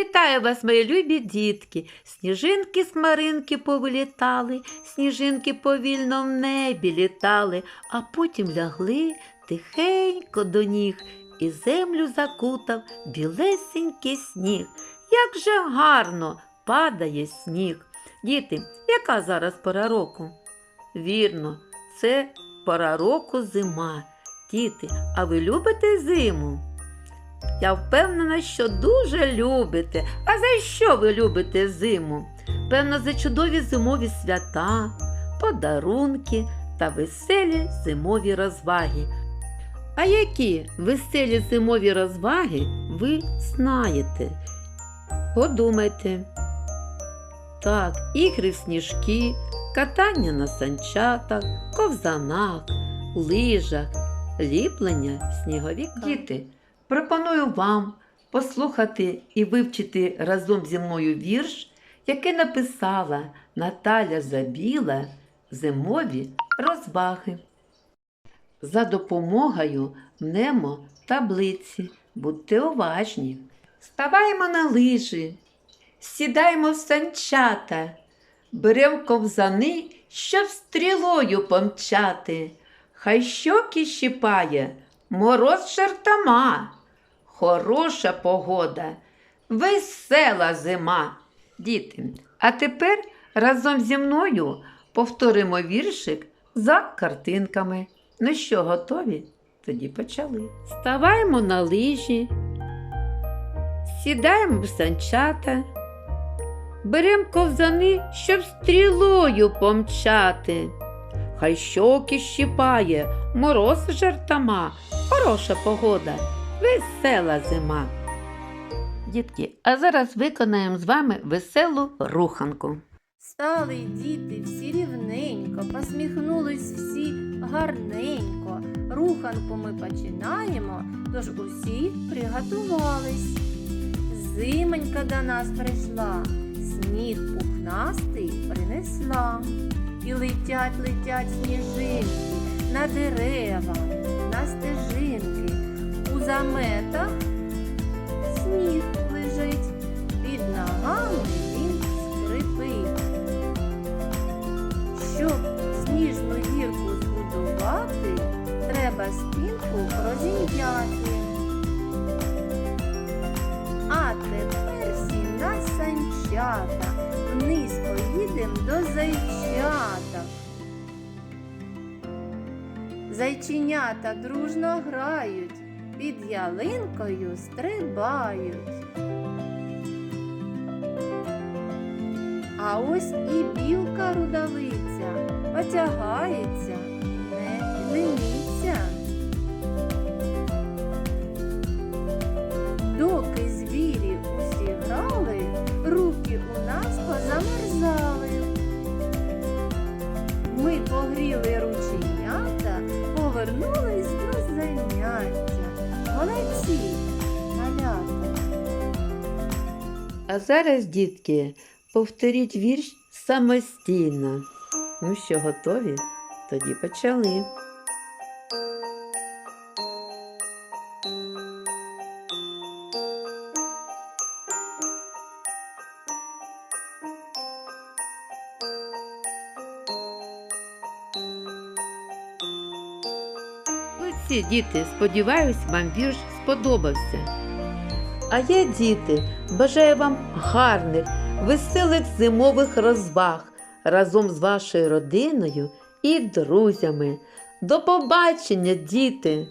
Вітаю вас, мої любі дітки. Сніжинки з хмаринки повилітали, сніжинки повільно в небі літали, а потім лягли тихенько до ніг, і землю закутав білесенький сніг. Як же гарно падає сніг. Діти, яка зараз пора року? Вірно, це пора року зима. Діти, а ви любите зиму? Я впевнена, що дуже любите. А за що ви любите зиму? Певно, за чудові зимові свята, подарунки та веселі зимові розваги. А які веселі зимові розваги ви знаєте? Подумайте. Так, ігри в сніжки, катання на санчатах, ковзанах, лижах, ліплення сніговіка. Діти, пропоную вам послухати і вивчити разом зі мною вірш, який написала Наталя Забіла Зимові розваги. За допомогою мнемо таблиці. Будьте уважні. Ставаємо на лижі, сідаємо в санчата, берем ковзани, щоб стрілою помчати. Хай щоки щипає, мороз жартома, хороша погода, весела зима. Діти, а тепер разом зі мною повторимо віршик за картинками. Ну що, готові? Тоді почали. Ставаємо на лижі, сідаємо в санчата, берем ковзани, щоб стрілою помчати. Хай щоки щипає, мороз жартома, хороша погода, весела зима. Дітки, а зараз виконаємо з вами веселу руханку. Стали діти всі рівненько, посміхнулись всі гарненько. Руханку ми починаємо, тож усі приготувались. Зимонька до нас прийшла, сніг пухнастий принесла. І летять, летять сніжинки на дерева, на стежинки. У заметах сніг лежить, під ногами він скрипить. Щоб сніжну гірку збудувати, треба спинку розім'яти. А тепер всі санчата, вниз поїдем до зайчата. Зайченята дружно грають, під ялинкою стрибають. А ось і білка рудавиця потягається, А зараз, дітки, повторіть вірш самостійно. Ну що, готові? Тоді почали. Оці діти, сподіваюсь, вам вірш сподобався. А я, діти, бажаю вам гарних, веселих зимових розваг разом з вашою родиною і друзями. До побачення, діти!